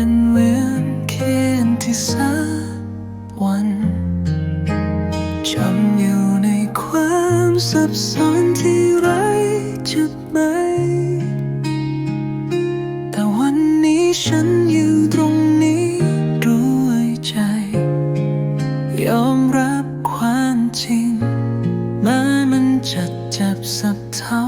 เป็นเหมือนเคืนที่สักวันจำอยู่ในความสับสนที่ไร้จุดหมายแต่วันนี้ฉันอยู่ตรงนี้ด้วยใจ ยอมรับความจริงแม้มันจะเจ็บสักเท่า